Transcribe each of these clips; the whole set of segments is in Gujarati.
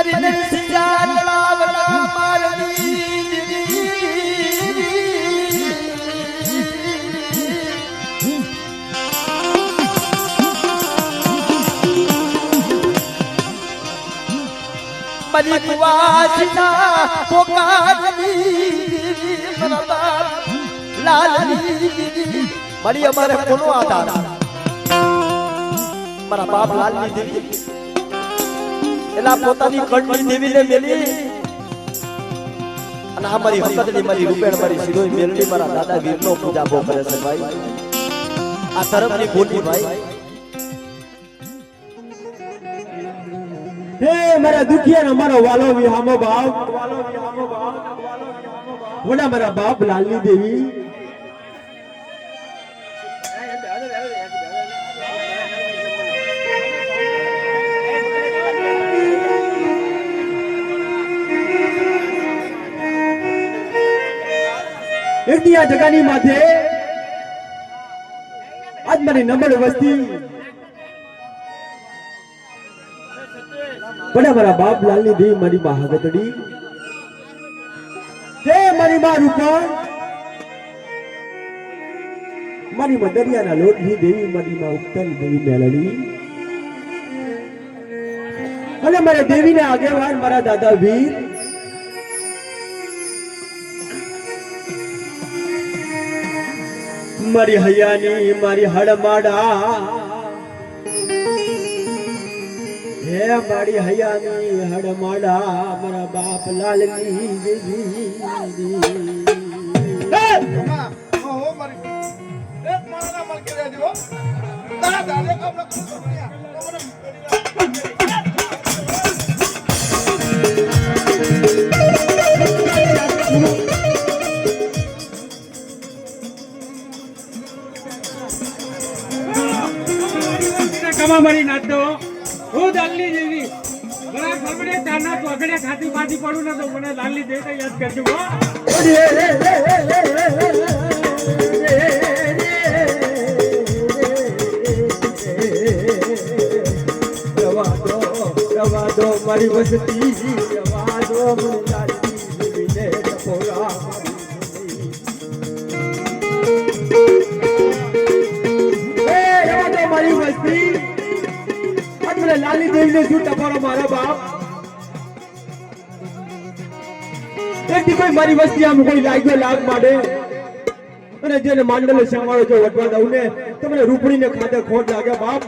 મારી નરસિંહ તળાવના મારની મારી કુવાસના પોકારની લાલની મારી અમારે કોનો મારા બાપ લાલની દેવી. એના પોતાની કણની દેવીને મેલી. અને આ હકતની મારી રૂપેણ, મારી શિરોઈ મેલડી, મારા દાદા વીરનો પૂજા ભો કરે છે ભાઈ. આ ધર્મની બોલી ભાઈ. હે મારા દુખિયા મારો વાલો વિહામો બાપ. વડા મારા બાપ લાલની દેવી. એક આ જગાની માથે આજ મારી નંબર વસ્તી. બડા મારા બાપ લાલની દેવી મારી માં હગતડી. તે મારી માં રૂપા મારી માં દરિયાના લોટની દેવી, મારી માં ઉત્તર દેવી મેલડી. અને મારા દેવીના આગેવાન મારા દાદા વીર. મારી હયાની મારી હડમાડા હે મારી હયાની હડમાડા મારા બાપ લાલની દેવી કમા મરી નાખતો. હું દાલની જેવી. મને ખબડે તાના પગડે ખાતી પાછી પડું ને તો મને દાલની તો યાદ કરજો રવા દો રવા દો મારી વસતી. રવા દો મને લાલી દેવીને શું તમારો મારો બાપ? એક દી કોઈ મારી વસ્તી આમ કોઈ લાગ્યો લાગ માટે અને જેને માંડલે સંભાળો છો વટવા દઉં ને, તમને મને રૂપડીને ખાતે ખોટ લાગે, બાપ.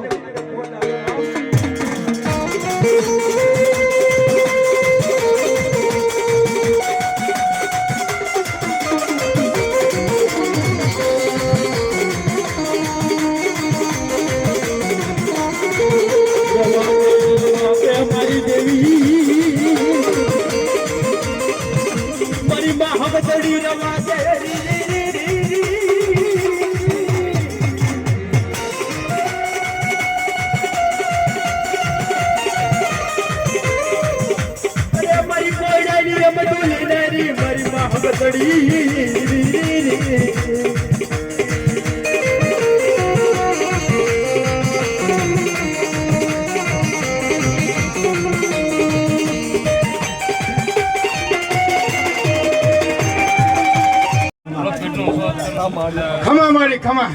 ખમા મારી ખમા.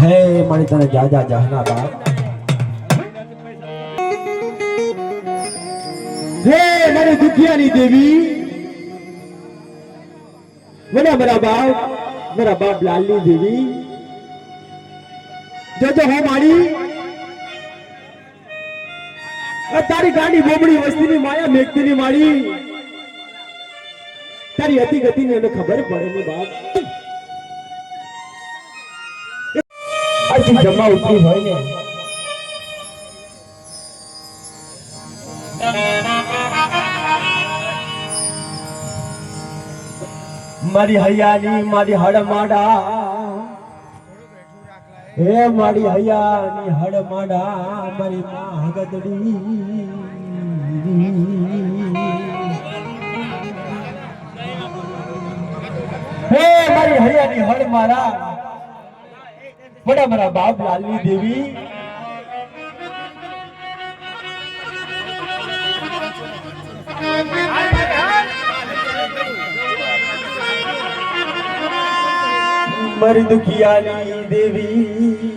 હે મારી તને જાજા જહના બાપ હે મારી દુખિયાની દેવી. મને મારા બાપ મારા બાપ લાલની દેવી. જોજો હો મારી. તારી ગાડી બોબડી વસ્તીની માયા મેઘતીની મારી. તારી અતિ ગતિને એને ખબર પડે ને બાપ. આજથી જમા ઉઠી હોય ને. મારી હૈયાની મારી હડમાડા હે મારી હૈયાની હડમાડા મારી માં હગદડી. હે મારી હૈયાની હડ મારા બડા મારા બાપ લાલની દેવી મારી દુખિયાની દેવી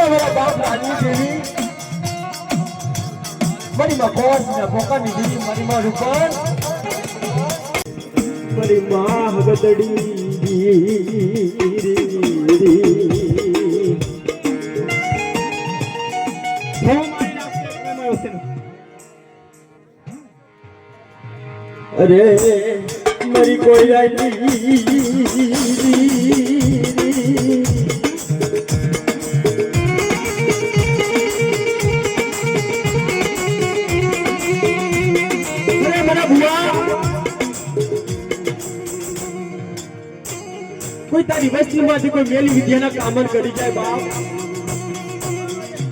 અરે મારી દુખિયાની દેવી મારી માં કોસ ને પોકાની દીદી મારી માં રૂપન મારી માં હગદડી અરે મારી કોઈ અરે તારી વસ્તીમાંથી કોઈ મેલી વિદ્યાના કામન કરી જાય બાપ.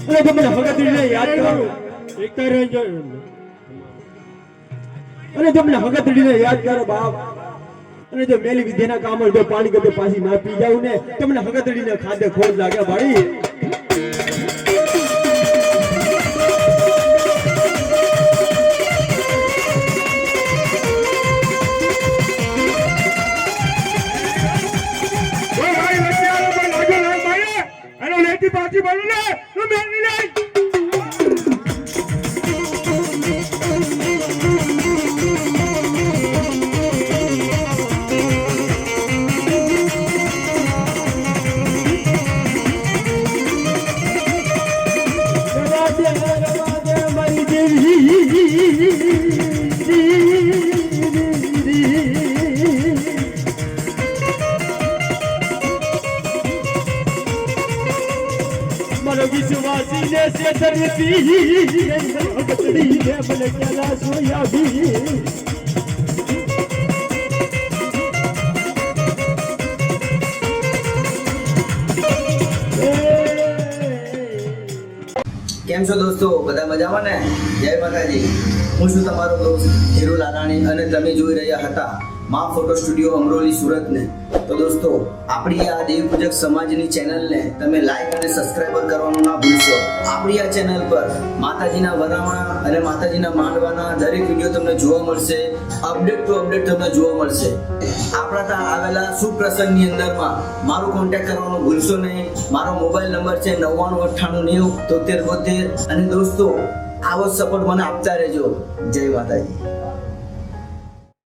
એટલે તમને હગદડીને યાદ કરો. એક રહી જાય અને તમને હગદડીને યાદ કરો બાપ. અને જો મેલી વિદ્યાના કામણ જો પાણી ગમે પાછી ના પી જાવ ને તમને હગદડીને ખાધે ખોટ લાગે ભાઈ. દેવી મારો વિશ્વાસી ને છે ધરતી ભગતડી ને મને કેલા સોયાબી કેમ છો દોસ્તો? બધા મજામાં ને? જય માતાજી. હું છું તમારો દોસ્ત હીરુ લારાણી અને તમે જોઈ રહ્યા હતા મા ફોટો સ્ટુડિયો અમરોલી સુરતને. તો દોસ્તો, આપણી આ દેવ પૂજક સમાજની ચેનલને તમે લાઈક અને સબસ્ક્રાઈબર કરવાનું ના ભૂલશો. આપણી આ ચેનલ પર માતાજીના વરાવણા અને માતાજીના માંડવાના દરેક વીડિયો તમને જોવા મળશે અપડેટ ટુ અપડેટ તમને જોવા મળશે. આપણા ત્યાં આવેલા સુપ્રસંગની અંદરમાં મારો કોન્ટેક્ટ કરવાનું ભૂલશો નહીં. મારો મોબાઈલ નંબર છે નવ્વાણું અઠ્ઠાણું નેવું તોતેર બોતેર. અને દોસ્તો, આવો સપોર્ટ મને આપતા રહેજો. જય માતાજી.